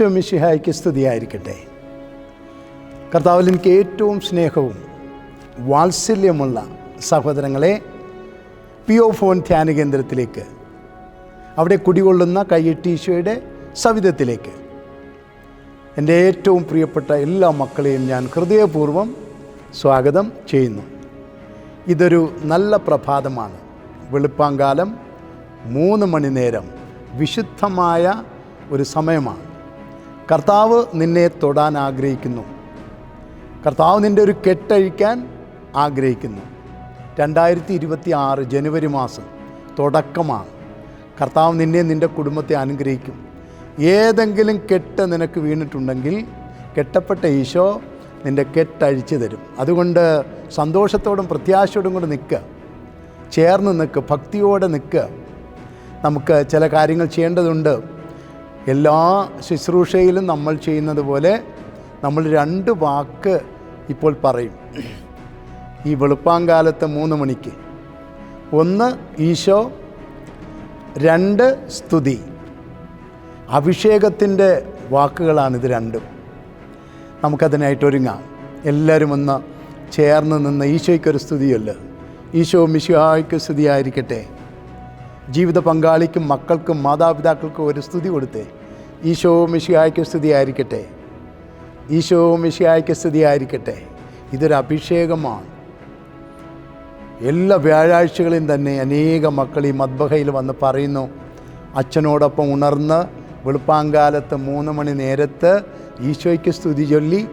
ഈശോ മിശിഹായ്ക്ക് സ്തുതിയായിരിക്കട്ടെ. കർത്താവിൽ എനിക്ക് ഏറ്റവും സ്നേഹവും വാത്സല്യമുള്ള സഹോദരങ്ങളെ പി ഒ ഫോൺ ധ്യാന കേന്ദ്രത്തിലേക്ക് അവിടെ കുടികൊള്ളുന്ന കയ്യെട്ടീശോയുടെ സവിധത്തിലേക്ക് എന്റെ ഏറ്റവും പ്രിയപ്പെട്ട എല്ലാ മക്കളെയും ഞാൻ ഹൃദയപൂർവം സ്വാഗതം ചെയ്യുന്നു. ഇതൊരു നല്ല പ്രഭാതമാണ്. വെളുപ്പാങ്കാലം മൂന്ന് മണി നേരം വിശുദ്ധമായ ഒരു സമയമാണ്. കർത്താവ് നിന്നെ തൊടാൻ ആഗ്രഹിക്കുന്നു. കർത്താവ് നിന്റെ ഒരു കെട്ടഴിക്കാൻ ആഗ്രഹിക്കുന്നു. രണ്ടായിരത്തി ഇരുപത്തി ആറ് ജനുവരി മാസം തുടക്കമാണ്. കർത്താവ് നിന്നെ നിന്റെ കുടുംബത്തെ അനുഗ്രഹിക്കും. ഏതെങ്കിലും കെട്ട് നിനക്ക് വീണിട്ടുണ്ടെങ്കിൽ കെട്ടപ്പെട്ട ഈശോ നിന്റെ കെട്ടഴിച്ചു തരും. അതുകൊണ്ട് സന്തോഷത്തോടും പ്രത്യാശയോടും കൂടെ നിൽക്കുക ചേർന്ന് നിൽക്കുക ഭക്തിയോടെ നിൽക്കുക നമുക്ക് ചില കാര്യങ്ങൾ ചെയ്യേണ്ടതുണ്ട്. എല്ലാ ശുശ്രൂഷയിലും നമ്മൾ ചെയ്യുന്നത് പോലെ നമ്മൾ രണ്ട് വാക്ക് ഇപ്പോൾ പറയും. ഈ വെളുപ്പാങ്കാലത്ത് മൂന്ന് മണിക്ക്. ഒന്ന് ഈശോ. രണ്ട് സ്തുതി. അഭിഷേകത്തിന്റെ വാക്കുകളാണിത് രണ്ടും. നമുക്കതിനായിട്ട് ഒരുങ്ങാം. എല്ലാവരും ഒന്ന് ചേർന്ന് നിന്ന് ഈശോയ്ക്കൊരു സ്തുതിയല്ല? ഈശോ മിശുഹായ്ക്ക് സ്തുതിയായിരിക്കട്ടെ. ജീവിത പങ്കാളിക്കും മക്കൾക്കും മാതാപിതാക്കൾക്കും ഒരു സ്തുതി കൊടുത്തേ. ഈശോ മിശിഹായ്ക്ക് സ്തുതിയായിരിക്കട്ടെ. ഈശോ മിശിഹായ്ക്ക് സ്തുതിയായിരിക്കട്ടെ. ഇതൊരു അഭിഷേകമാണ്. എല്ലാ വ്യാഴാഴ്ചകളിലും തന്നെ അനേക മക്കൾ ഈ മദ്ബഹയിൽ വന്ന് പറയുന്നു. അച്ഛനോടൊപ്പം ഉണർന്ന് വെളുപ്പാങ്കാലത്ത് മൂന്ന് മണി നേരത്ത് ഈശോയ്ക്ക് സ്തുതി ചൊല്ലി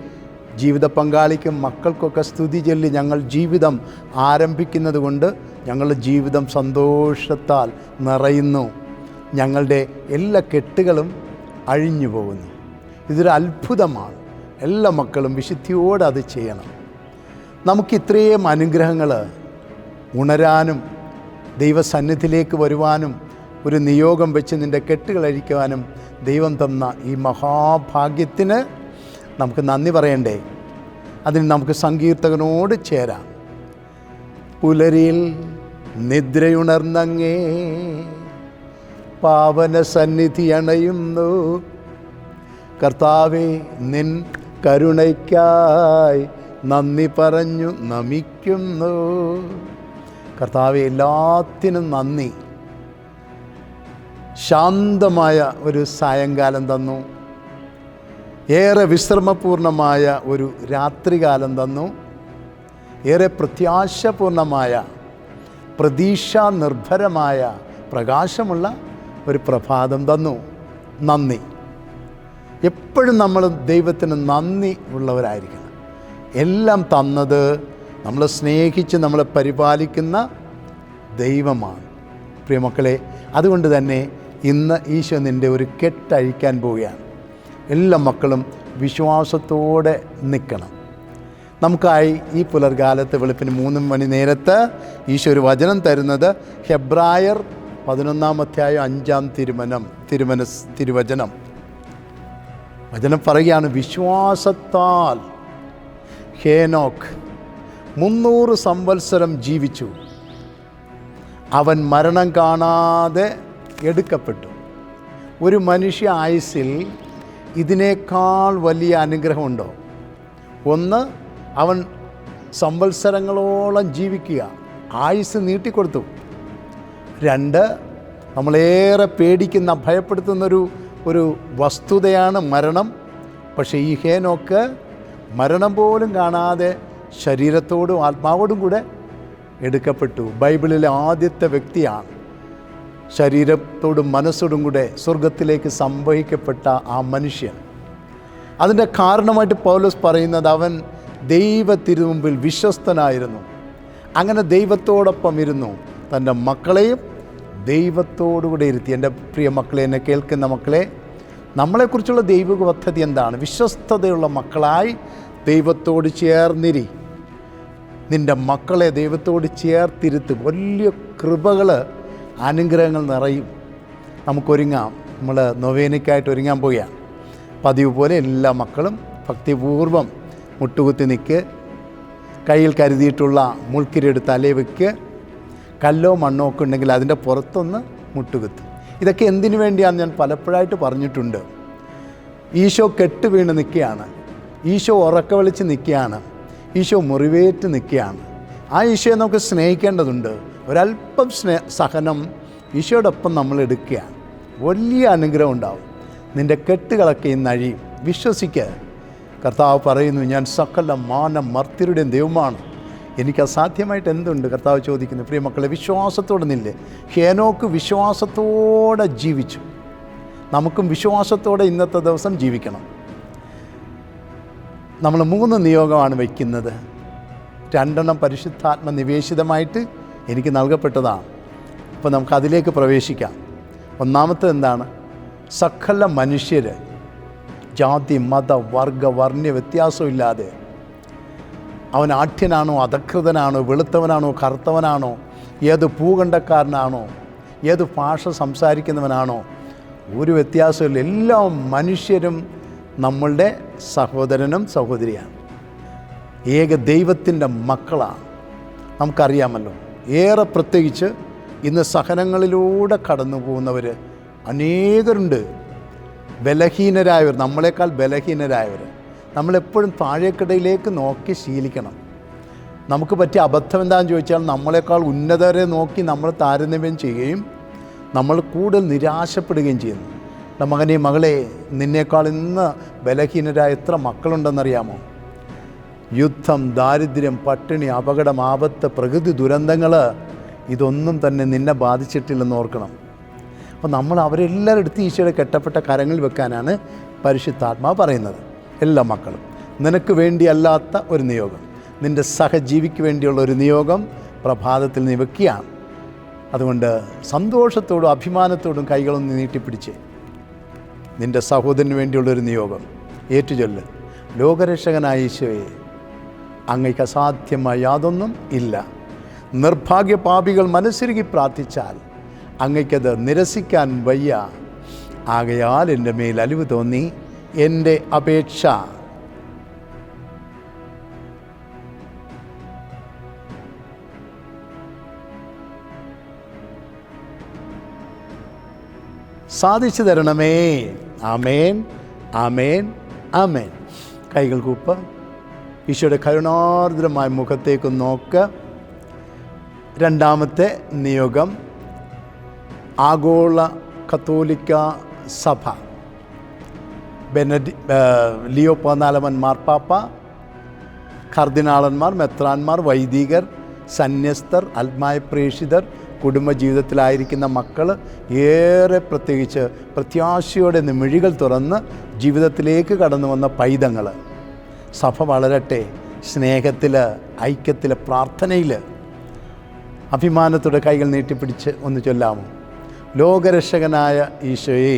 ജീവിത പങ്കാളിക്കും മക്കൾക്കൊക്കെ സ്തുതി ചൊല്ലി ഞങ്ങൾ ജീവിതം ആരംഭിക്കുന്നത് കൊണ്ട് ഞങ്ങളുടെ ജീവിതം സന്തോഷത്താൽ നിറയുന്നു. ഞങ്ങളുടെ എല്ലാ കെട്ടുകളും അഴിഞ്ഞു പോകുന്നു. ഇതൊരു അത്ഭുതമാണ്. എല്ലാ മക്കളും വിശുദ്ധിയോടെ അത് ചെയ്യണം. നമുക്ക് ഇത്രയും അനുഗ്രഹങ്ങൾ ഉണരാനും ദൈവസന്നിധിയിലേക്ക് വരുവാനും ഒരു നിയോഗം വെച്ച് നിന്റെ കെട്ടുകളഴിക്കുവാനും ദൈവം തന്ന ഈ മഹാഭാഗ്യത്തിന് നമുക്ക് നന്ദി പറയണ്ടേ? അതിന് നമുക്ക് സങ്കീർത്തകനോട് ചേരാം. പുലരിൽ നിദ്രയുണർന്നങ്ങേ പാവന സന്നിധി അണയുന്നു. കർത്താവെ നിൻ കരുണയ്ക്കായി നന്ദി പറഞ്ഞു നമിക്കുന്നു. കർത്താവെ എല്ലാത്തിനും നന്ദി. ശാന്തമായ ഒരു സായങ്കാലം തന്നു. ഏറെ വിശ്രമപൂർണമായ ഒരു രാത്രികാലം തന്നു. ഏറെ പ്രത്യാശപൂർണമായ പ്രതീക്ഷാ നിർഭരമായ പ്രകാശമുള്ള ഒരു പ്രഭാതം തന്നു. നന്ദി. എപ്പോഴും നമ്മൾ ദൈവത്തിന് നന്ദി ഉള്ളവരായിരിക്കണം. എല്ലാം തന്നത് നമ്മളെ സ്നേഹിച്ച് നമ്മളെ പരിപാലിക്കുന്ന ദൈവമാണ്. പ്രിയമക്കളെ അതുകൊണ്ട് തന്നെ ഇന്ന് ഈശോ നിന്റെ ഒരു കെട്ടഴിക്കാൻ പോവുകയാണ്. എല്ലാ മക്കളും വിശ്വാസത്തോടെ നിൽക്കണം. നമുക്കായി ഈ പുലർകാലത്ത് വെളുപ്പിന് മൂന്ന് മണി നേരത്ത് ഈശോ ഒരു വചനം തരുന്നത് ഹെബ്രായർ പതിനൊന്നാം അധ്യായം അഞ്ചാം തിരുമനം തിരുമന തിരുവചനം. വചനം പറയുകയാണ് വിശ്വാസത്താൽ ഹേനോക്ക് മുന്നൂറ് സംവത്സരം ജീവിച്ചു. അവൻ മരണം കാണാതെ എടുക്കപ്പെട്ടു. ഒരു മനുഷ്യ ആയുസ്സിൽ ഇതിനേക്കാൾ വലിയ അനുഗ്രഹമുണ്ടോ? ഒന്ന് അവൻ സംവത്സരങ്ങളോളം ജീവിക്കുക. ആയുസ് നീട്ടിക്കൊടുത്തു. രണ്ട് നമ്മളേറെ പേടിക്കുന്ന ഭയപ്പെടുത്തുന്നൊരു ഒരു വസ്തുതയാണ് മരണം. പക്ഷേ ഈ ഹേനോക്ക് മരണം പോലും കാണാതെ ശരീരത്തോടും ആത്മാവോടും കൂടെ എടുക്കപ്പെട്ടു. ബൈബിളിലെ ആദ്യത്തെ വ്യക്തിയാണ്. ശരീരത്തോടും മനസ്സോടും കൂടെ സ്വർഗത്തിലേക്ക് സംവഹിക്കപ്പെട്ട ആ മനുഷ്യൻ. അതിന്റെ കാരണമായിട്ട് പൗലോസ് പറയുന്നത് അവൻ ദൈവത്തിരുമുമ്പിൽ വിശ്വസ്തനായിരുന്നു. അങ്ങനെ ദൈവത്തോടൊപ്പം ഇരുന്നു. തന്റെ മക്കളെയും ദൈവത്തോടുകൂടെ ഇരുത്തി. എന്റെ പ്രിയ മക്കളെ എന്നെ കേൾക്കുന്ന മക്കളെ നമ്മളെക്കുറിച്ചുള്ള ദൈവിക പദ്ധതി എന്താണ്? വിശ്വസ്തതയുള്ള മക്കളായി ദൈവത്തോട് ചേർന്നിരി. നിന്റെ മക്കളെ ദൈവത്തോട് ചേർത്തിരുത്ത്. വലിയ കൃപകൾ അനുഗ്രഹങ്ങൾ നിറയും. നമുക്കൊരുങ്ങാം. നമ്മൾ നൊവേനയ്ക്കായിട്ട് ഒരുങ്ങാൻ പോവുകയാണ്. പതിവ് പോലെ എല്ലാ മക്കളും ഭക്തിപൂർവം മുട്ടുകുത്തി നിൽക്ക്. കയ്യിൽ കരുതിയിട്ടുള്ള മുൾക്കിരെടുത്ത് അലേ വെക്ക്. കല്ലോ മണ്ണോ ഒക്കെ ഉണ്ടെങ്കിൽ അതിന്റെ പുറത്തൊന്ന് മുട്ടുകുത്ത്. ഇതൊക്കെ എന്തിനു വേണ്ടിയാണെന്ന് ഞാൻ പലപ്പോഴായിട്ട് പറഞ്ഞിട്ടുണ്ട്. ഈശോ കെട്ട് വീണ് നിൽക്കുകയാണ്. ഈശോ ഉറക്ക വിളിച്ച് നിൽക്കുകയാണ്. ഈശോ മുറിവേറ്റ് നിൽക്കുകയാണ്. ആ ഈശോയെ നമുക്ക് സ്നേഹിക്കേണ്ടതുണ്ട്. ഒരല്പം സ്നേ സഹനം ഈശോയോടൊപ്പം നമ്മൾ എടുക്കുകയാണ്. വലിയ അനുഗ്രഹം ഉണ്ടാവും. നിന്റെ കെട്ടുകളൊക്കെ ഇന്ന് അഴിയും. വിശ്വസിക്കുക കർത്താവ് പറയുന്നു ഞാൻ സകല മാനം മർത്തിരുടെയും ദൈവമാണ്. എനിക്ക് അസാധ്യമായിട്ട് എന്തുണ്ട് കർത്താവ് ചോദിക്കുന്നു. പ്രിയ മക്കളെ വിശ്വാസത്തോടെ നില്ലേ. ഹേനോക്ക് വിശ്വാസത്തോടെ ജീവിച്ചു. നമുക്കും വിശ്വാസത്തോടെ ഇന്നത്തെ ദിവസം ജീവിക്കണം. നമ്മൾ മൂന്ന് നിയോഗമാണ് വയ്ക്കുന്നത്. രണ്ടെണ്ണം പരിശുദ്ധാത്മ നിവേശിതമായിട്ട് എനിക്ക് നൽകപ്പെട്ടതാണ്. അപ്പോൾ നമുക്ക് അതിലേക്ക് പ്രവേശിക്കാം. ഒന്നാമത്തെ എന്താണ്? സകല മനുഷ്യർ ജാതി മത വർഗ വർണ വ്യത്യാസമില്ലാതെ അവൻ ആഠ്യനാണോ അധകൃതനാണോ വെളുത്തവനാണോ കറുത്തവനാണോ ഏത് ഭൂഖണ്ഡക്കാരനാണോ ഏത് ഭാഷ സംസാരിക്കുന്നവനാണോ ഒരു വ്യത്യാസമില്ല എല്ലാ മനുഷ്യരും നമ്മളുടെ സഹോദരനും സഹോദരിയാണ്. ഏക ദൈവത്തിന്റെ മക്കളാണ്. നമുക്കറിയാമല്ലോ ഏറെ പ്രത്യേകിച്ച് ഇന്ന് സഹനങ്ങളിലൂടെ കടന്നു പോകുന്നവർ അനേകരുണ്ട്. ബലഹീനരായവർ നമ്മളെക്കാൾ ബലഹീനരായവർ നമ്മളെപ്പോഴും താഴേക്കിടയിലേക്ക് നോക്കി ശീലിക്കണം. നമുക്ക് പറ്റിയ അബദ്ധം എന്താണെന്ന് ചോദിച്ചാൽ നമ്മളെക്കാൾ ഉന്നതരെ നോക്കി നമ്മൾ താരതമ്യം ചെയ്യുകയും നമ്മൾ കൂടുതൽ നിരാശപ്പെടുകയും ചെയ്യുന്നു. എന്റെ മകനെ മകളെ നിന്നേക്കാൾ ഇന്ന് ബലഹീനരായ എത്ര മക്കളുണ്ടെന്നറിയാമോ? യുദ്ധം ദാരിദ്ര്യം പട്ടിണി അപകടം ആപത്ത് പ്രകൃതി ദുരന്തങ്ങൾ ഇതൊന്നും തന്നെ നിന്നെ ബാധിച്ചിട്ടില്ലെന്ന് ഓർക്കണം. അപ്പോൾ നമ്മൾ അവരെല്ലാവരും എടുത്ത് ഈശോയുടെ കെട്ടപ്പെട്ട കരങ്ങളിൽ വെക്കാനാണ് പരിശുദ്ധാത്മാവ് പറയുന്നത്. എല്ലാ മക്കളും. നിനക്ക് വേണ്ടിയല്ലാത്ത ഒരു നിയോഗം. നിന്റെ സഹജീവിക്ക് വേണ്ടിയുള്ള ഒരു നിയോഗം പ്രഭാതത്തിൽ നീ വെക്കുകയാണ്. അതുകൊണ്ട് സന്തോഷത്തോടും അഭിമാനത്തോടും കൈകളൊന്ന് നീട്ടിപ്പിടിച്ച് നിന്റെ സഹോദരന് വേണ്ടിയുള്ളൊരു നിയോഗം ഏറ്റുചൊല്ല്. ലോകരക്ഷകനായ ഈശോയെ അങ്ങയ്ക്ക് അസാധ്യമായ യാതൊന്നും ഇല്ല. നിർഭാഗ്യ പാപികൾ മനസ്സിരുകി പ്രാർത്ഥിച്ചാൽ അങ്ങയ്ക്കത് നിരസിക്കാൻ വയ്യ. ആകയാൽ എന്റെ മേൽ അലിവ് തോന്നി. എന്റെ അപേക്ഷ. സാധിച്ചു തരണമേ. ആമേൻ ആമേൻ ആമേൻ. കൈകൾ കൂപ്പ. ഈശോയുടെ കരുണാർദ്രമായ മുഖത്തേക്ക് നോക്ക. രണ്ടാമത്തെ നിയോഗം ആഗോള കത്തോലിക്ക സഭ. ബെനഡി ലിയോ പതിനാലവൻ മാർപ്പാപ്പ കർദിനാളന്മാർ മെത്രാന്മാർ വൈദികർ സന്യസ്തർ ആത്മായ പ്രേഷിതർ കുടുംബജീവിതത്തിലായിരിക്കുന്ന മക്കൾ ഏറെ പ്രത്യേകിച്ച് പ്രത്യാശയോടെ മിഴികൾ തുറന്ന് ജീവിതത്തിലേക്ക് കടന്നു വന്ന പൈതങ്ങൾ സഭ വളരട്ടെ സ്നേഹത്തിൽ ഐക്യത്തിൽ പ്രാർത്ഥനയിൽ അഭിമാനത്തോടെ കൈകൾ നീട്ടിപ്പിടിച്ച് ഒന്ന് ചൊല്ലാമോ? ലോകരക്ഷകനായ ഈശോയെ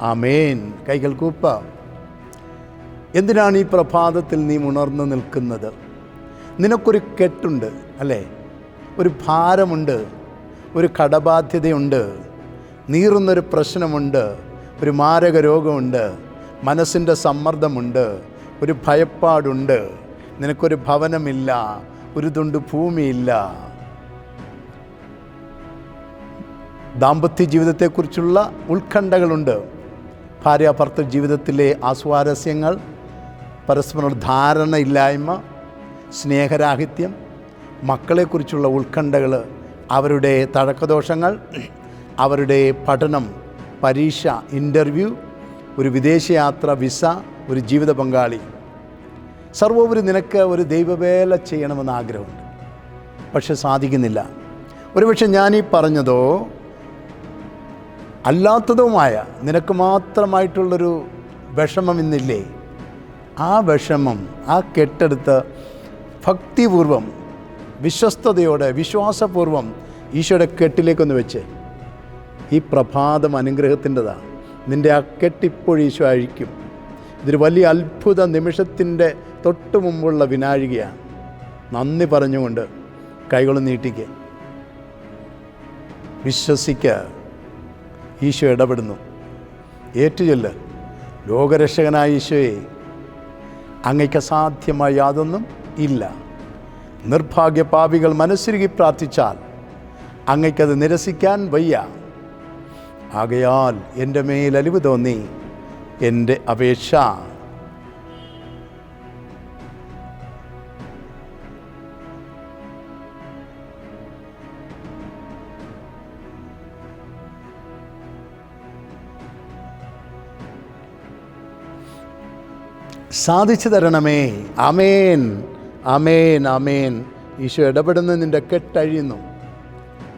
ആമേൻ. കൈകൾ കൂപ്പ. എന്തിനാണ് ഈ പ്രഭാതത്തിൽ നീ ഉണർന്നു നിൽക്കുന്നത്? നിനക്കൊരു കെട്ടുണ്ട് അല്ലേ? ഒരു ഭാരമുണ്ട് ഒരു കടബാധ്യതയുണ്ട് നീറുന്നൊരു പ്രശ്നമുണ്ട് ഒരു മാരക രോഗമുണ്ട് മനസ്സിന്റെ സമ്മർദ്ദമുണ്ട് ഒരു ഭയപ്പാടുണ്ട് നിനക്കൊരു ഭവനമില്ല ഒരു തുണ്ട് ഭൂമിയില്ല. ദാമ്പത്യ ജീവിതത്തെക്കുറിച്ചുള്ള ഉത്കണ്ഠകളുണ്ട്. ഭാര്യ ജീവിതത്തിലെ ആസ്വാരസ്യങ്ങൾ പരസ്പര ധാരണയില്ലായ്മ സ്നേഹരാഹിത്യം മക്കളെക്കുറിച്ചുള്ള ഉത്കണ്ഠകൾ അവരുടെ തഴക്കദോഷങ്ങൾ അവരുടെ പഠനം പരീക്ഷ ഇന്റർവ്യൂ ഒരു വിദേശയാത്ര വിസ ഒരു ജീവിത പങ്കാളി. സർവോപരി നിനക്ക് ഒരു ദൈവവേല ചെയ്യണമെന്ന് ആഗ്രഹമുണ്ട്. പക്ഷെ സാധിക്കുന്നില്ല. ഒരുപക്ഷെ ഞാനീ പറഞ്ഞതോ അല്ലാത്തതുമായ നിനക്ക് മാത്രമായിട്ടുള്ളൊരു വിഷമം ഇന്നില്ലേ? ആ വിഷമം ആ കെട്ടെടുത്ത് ഭക്തിപൂർവം വിശ്വസ്തയോടെ വിശ്വാസപൂർവം ഈശോയുടെ കെട്ടിലേക്കൊന്ന് വെച്ച്. ഈ പ്രഭാതം അനുഗ്രഹത്തിന്റെതാണ് നിന്റെ ആ കെട്ടിപ്പോൾ ഈശോ അഴിക്കും. ഇതൊരു വലിയ അത്ഭുത നിമിഷത്തിന്റെ തൊട്ട് മുമ്പുള്ള വിനാഴികയാണ് നന്ദി പറഞ്ഞുകൊണ്ട് കൈകൾ നീട്ടിക്കുക വിശ്വസിക്ക. ഈശോ ഇടപെടുന്നു. ഏറ്റുചൊല്ല് ലോകരക്ഷകനായ ഈശോയെ അങ്ങയ്ക്ക് അസാധ്യമായ യാതൊന്നും ഇല്ല. നിർഭാഗ്യ പാപികൾ മനസ്സുരുകി പ്രാർത്ഥിച്ചാൽ അങ്ങയ്ക്കത് നിരസിക്കാൻ വയ്യ. ആകയാൽ എന്റെ മേൽ അലിവ് തോന്നി എന്റെ അപേക്ഷ സാധിച്ചു തരണമേ. അമേൻ അമേൻ അമേൻ ഈശോ ഇടപെടുന്ന നിന്റെ കെട്ടഴിയുന്നു.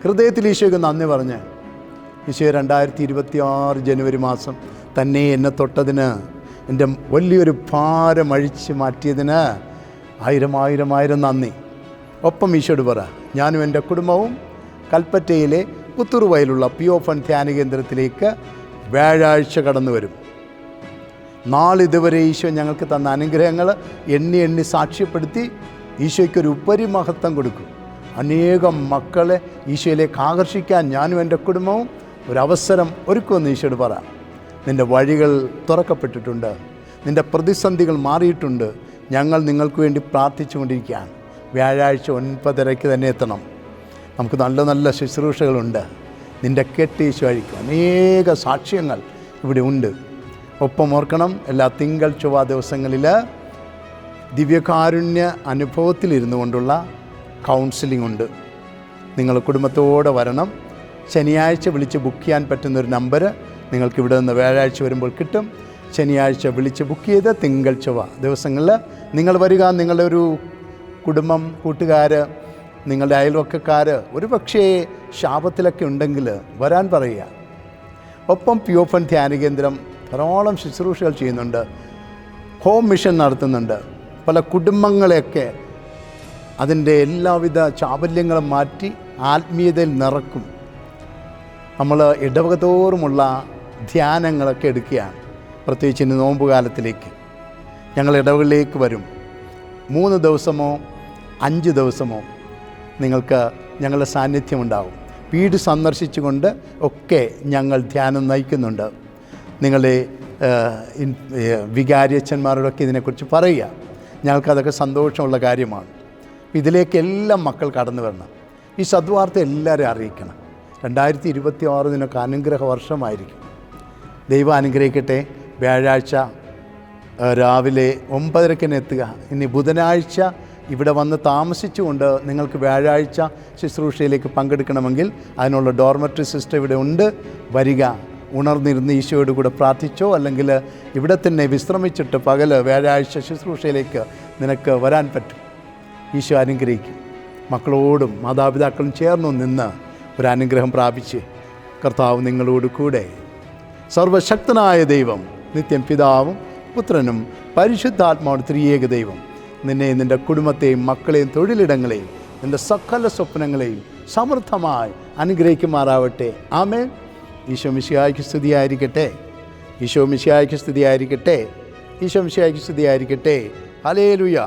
ഹൃദയത്തിൽ ഈശോയ്ക്ക് നന്ദി പറഞ്ഞ് ഈശോ രണ്ടായിരത്തി ഇരുപത്തി ആറ് ജനുവരി മാസം തന്നെ എന്നെ തൊട്ടതിന് എന്റെ വലിയൊരു ഭാരം അഴിച്ച് മാറ്റിയതിന് ആയിരം ആയിരം ആയിരം നന്ദി. ഒപ്പം ഈശോട് പറ ഞാനും എന്റെ കുടുംബവും കൽപ്പറ്റയിലെ പുത്തൂറുവയിലുള്ള പി ഒ ഫൺ ധ്യാന കേന്ദ്രത്തിലേക്ക് വ്യാഴാഴ്ച കടന്നു വരും നാളിതുവരെ ഈശോ ഞങ്ങൾക്ക് തന്ന അനുഗ്രഹങ്ങൾ എണ്ണി എണ്ണി സാക്ഷ്യപ്പെടുത്തി ഈശോയ്ക്കൊരു ഉപരിമഹത്വം കൊടുക്കും. അനേകം മക്കളെ ഈശോയിലേക്ക് ആകർഷിക്കാൻ ഞാനും എന്റെ കുടുംബവും ഒരവസരം ഒരുക്കുമെന്ന് ഈശോട് പറ. നിന്റെ വഴികൾ തുറക്കപ്പെട്ടിട്ടുണ്ട്. നിന്റെ പ്രതിസന്ധികൾ മാറിയിട്ടുണ്ട്. ഞങ്ങൾ നിങ്ങൾക്ക് വേണ്ടി പ്രാർത്ഥിച്ചുകൊണ്ടിരിക്കുകയാണ് വ്യാഴാഴ്ച ഒൻപതരയ്ക്ക് തന്നെ എത്തണം. നമുക്ക് നല്ല നല്ല ശുശ്രൂഷകളുണ്ട്. നിന്റെ കെട്ട് ഈശോ അഴിക്കും. അനേക സാക്ഷ്യങ്ങൾ ഇവിടെ ഉണ്ട്. ഒപ്പം ഓർക്കണം എല്ലാ തിങ്കൾ ചൊവ്വ ദിവസങ്ങളിൽ ദിവ്യകാരുണ്യ അനുഭവത്തിലിരുന്നു കൊണ്ടുള്ള കൗൺസിലിംഗ് ഉണ്ട്. നിങ്ങൾ കുടുംബത്തോടെ വരണം. ശനിയാഴ്ച വിളിച്ച് ബുക്ക് ചെയ്യാൻ പറ്റുന്ന ഒരു നമ്പർ നിങ്ങൾക്ക് ഇവിടെ നിന്ന് വ്യാഴാഴ്ച വരുമ്പോൾ കിട്ടും. ശനിയാഴ്ച വിളിച്ച് ബുക്ക് ചെയ്ത് തിങ്കൾ ചൊവ്വ ദിവസങ്ങളിൽ നിങ്ങൾ വരിക. നിങ്ങളുടെ ഒരു കുടുംബം കൂട്ടുകാർ നിങ്ങളുടെ അയൽവക്കക്കാർ ഒരു പക്ഷേ ശാപത്തിലൊക്കെ ഉണ്ടെങ്കിൽ വരാൻ പറയുക. ഒപ്പം പ്യൂഫൺ ധ്യാന കേന്ദ്രം ധാരാളം ശുശ്രൂഷകൾ ചെയ്യുന്നുണ്ട്. ഹോം മിഷൻ നടത്തുന്നുണ്ട്. പല കുടുംബങ്ങളെയൊക്കെ അതിന്റെ എല്ലാവിധ ചാബല്യങ്ങളും മാറ്റി ആത്മീയതയിൽ നിറക്കും. നമ്മൾ ഇടവകതോറുമുള്ള ധ്യാനങ്ങളൊക്കെ എടുക്കുകയാണ്. പ്രത്യേകിച്ച് ഇന്ന് നോമ്പ് കാലത്തിലേക്ക് ഞങ്ങൾ ഇടവകളിലേക്ക് വരും. മൂന്ന് ദിവസമോ അഞ്ച് ദിവസമോ നിങ്ങൾക്ക് ഞങ്ങളുടെ സാന്നിധ്യമുണ്ടാകും വീട് സന്ദർശിച്ചുകൊണ്ട് ഒക്കെ ഞങ്ങൾ ധ്യാനം നയിക്കുന്നുണ്ട്. നിങ്ങളെ വികാരിയച്ഛന്മാരോടൊക്കെ ഇതിനെക്കുറിച്ച് പറയുക. ഞങ്ങൾക്കതൊക്കെ സന്തോഷമുള്ള കാര്യമാണ്. ഇതിലേക്ക് എല്ലാം മക്കൾ കടന്നു വരണം. ഈ സദ്വാർത്ത എല്ലാവരും അറിയിക്കണം. രണ്ടായിരത്തി ഇരുപത്തി ആറ് ഇതിനൊക്കെ അനുഗ്രഹ വർഷമായിരിക്കും. ദൈവം അനുഗ്രഹിക്കട്ടെ. വ്യാഴാഴ്ച രാവിലെ ഒമ്പതരക്കിന് എത്തുക. ഇനി ബുധനാഴ്ച ഇവിടെ വന്ന് താമസിച്ചുകൊണ്ട് നിങ്ങൾക്ക് വ്യാഴാഴ്ച ശുശ്രൂഷയിലേക്ക് പങ്കെടുക്കണമെങ്കിൽ അതിനുള്ള ഡോർമറ്ററി സിസ്റ്റം ഇവിടെ ഉണ്ട്. വരിക. ഉണർന്നിരുന്ന് ഈശോയോട് കൂടെ പ്രാർത്ഥിച്ചോ? അല്ലെങ്കിൽ ഇവിടെ തന്നെ വിശ്രമിച്ചിട്ട് പകൽ വ്യാഴാഴ്ച ശുശ്രൂഷയിലേക്ക് നിനക്ക് വരാൻ പറ്റും. ഈശോ അനുഗ്രഹിക്കും. മക്കളോടും മാതാപിതാക്കളും ചേർന്നു നിന്ന് ഒരു അനുഗ്രഹം പ്രാപിച്ച് കർത്താവ് നിങ്ങളോട് കൂടെ സർവശക്തനായ ദൈവം നിത്യം പിതാവും പുത്രനും പരിശുദ്ധാത്മാവും ത്രിയേക ദൈവം നിന്നെ നിന്റെ കുടുംബത്തെയും മക്കളെയും തൊഴിലിടങ്ങളെയും നിന്റെ സകല സ്വപ്നങ്ങളെയും സമൃദ്ധമായി അനുഗ്രഹിക്കുമാറാവട്ടെ. ആമേ ഈശോ മിശിഹായ്ക്ക് സ്തുതിയായിരിക്കട്ടെ. ഈശോ മിശിഹായ്ക്ക് സ്തുതിയായിരിക്കട്ടെ. ഈശോ മിശിഹായ്ക്ക് സ്തുതിയായിരിക്കട്ടെ. ഹലേലുയ